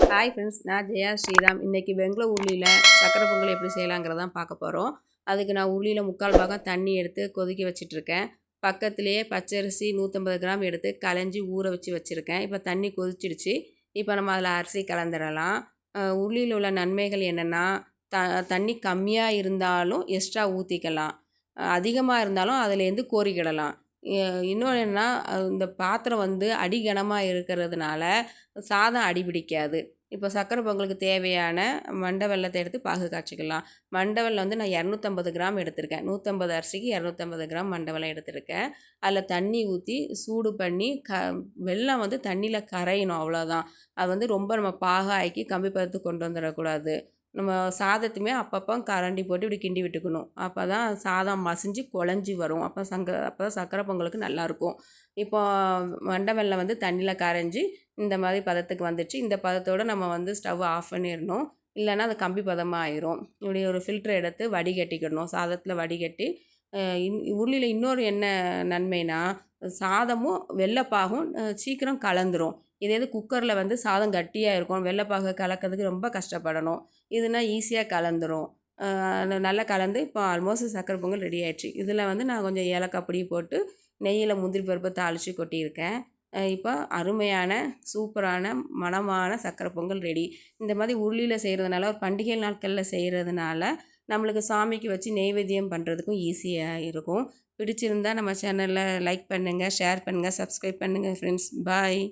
Hi friends நான் ஜெயா ஸ்ரீராம். இன்றைக்கி பெங்களூர் உள்ளியில் சக்கரை பொங்கல் எப்படி செய்யலாங்கிறதான் பார்க்க போகிறோம் அதுக்கு நான் உள்ளியில் முக்கால் பாகம் தண்ணி எடுத்து கொதிக்க வச்சிட்ருக்கேன் பக்கத்துலேயே பச்சரிசி நூற்றம்பது கிராம் எடுத்து களைஞ்சி ஊற வச்சு வச்சுருக்கேன். இப்போ தண்ணி கொதிச்சிடுச்சு. இப்போ நம்ம அதில் அரிசி கலந்துடலாம். உள்ளியில் உள்ள நன்மைகள் என்னென்னா த தண்ணி கம்மியாக இருந்தாலும் எக்ஸ்ட்ரா ஊற்றிக்கலாம் அதிகமாக இருந்தாலும் அதுலேருந்து கோரிக்கிடலாம். இன்னொன்று என்னென்னா இந்த பாத்திரம் வந்து அடிகனமாக இருக்கிறதுனால சாதம் அடி பிடிக்காது. இப்போ சக்கரை பொங்கலுக்கு தேவையான மண்டை வெல்லத்தை எடுத்து பாகு காய்ச்சிக்கலாம். மண்டை வெல்லம் வந்து நான் இரநூத்தம்பது கிராம் எடுத்திருக்கேன். நூற்றம்பது அரிசிக்கு இரநூத்தம்பது கிராம் மண்டை வெல்லம் எடுத்திருக்கேன். அதில் தண்ணி ஊற்றி சூடு பண்ணி க வெல்லம் வந்து தண்ணியில் கரையணும் அவ்வளோதான் அது வந்து ரொம்ப நம்ம பாகாக்கி கம்பி பருத்து கொண்டு வந்துடக்கூடாது. நம்ம சாதத்தையுமே அப்பப்போ கரண்டி போட்டு இப்படி கிண்டி விட்டுக்கணும். அப்போ தான் சாதம் மசிஞ்சு குழஞ்சி வரும். அப்போ சங்க அப்போ தான் சக்கரை பொங்கலுக்கு நல்லாயிருக்கும். இப்போ மண்டை வெள்ளம் வந்து தண்ணியில் கரைஞ்சி இந்த மாதிரி பதத்துக்கு வந்துடுச்சு இந்த பதத்தோடு நம்ம வந்து ஸ்டவ் ஆஃப் பண்ணிடணும். இல்லைன்னா அது கம்பி பதமாக ஆயிரும். இப்படி ஒரு ஃபில்டர் எடுத்து வடிகட்டிக்கிடணும். சாதத்தில் வடிகட்டி இன் உள்ளியில் இன்னொரு என்ன நன்மைனா சாதமும் வெள்ளைப்பாகும் சீக்கிரம் கலந்துரும். இதே இது குக்கரில் வந்து சாதம் கட்டியாக இருக்கும். வெள்ளைப்பாகு கலக்கிறதுக்கு ரொம்ப கஷ்டப்படணும். இதுனா ஈஸியாக கலந்துரும். நல்லா கலந்து இப்போ ஆல்மோஸ்ட் சக்கரை பொங்கல் ரெடி ஆயிடுச்சு. இதில் வந்து நான் கொஞ்சம் ஏலக்காய் பொடி போட்டு நெய்யில் முந்திரி பருப்பை தாளித்து கொட்டியிருக்கேன். இப்போ அருமையான சூப்பரான மனமான சக்கரை பொங்கல் ரெடி. இந்த மாதிரி உள்ளியில் செய்கிறதுனால ஒரு பண்டிகை நாட்களில் செய்கிறதுனால நம்மளுக்கு சாமிக்கு வச்சு நெய்வேத்தியம் பண்ணுறதுக்கும் ஈஸியாக இருக்கும். பிடிச்சிருந்தா நம்ம சேனலில் லைக் பண்ணுங்கள் ஷேர் பண்ணுங்கள் சப்ஸ்கிரைப் பண்ணுங்கள் ஃப்ரெண்ட்ஸ் பாய்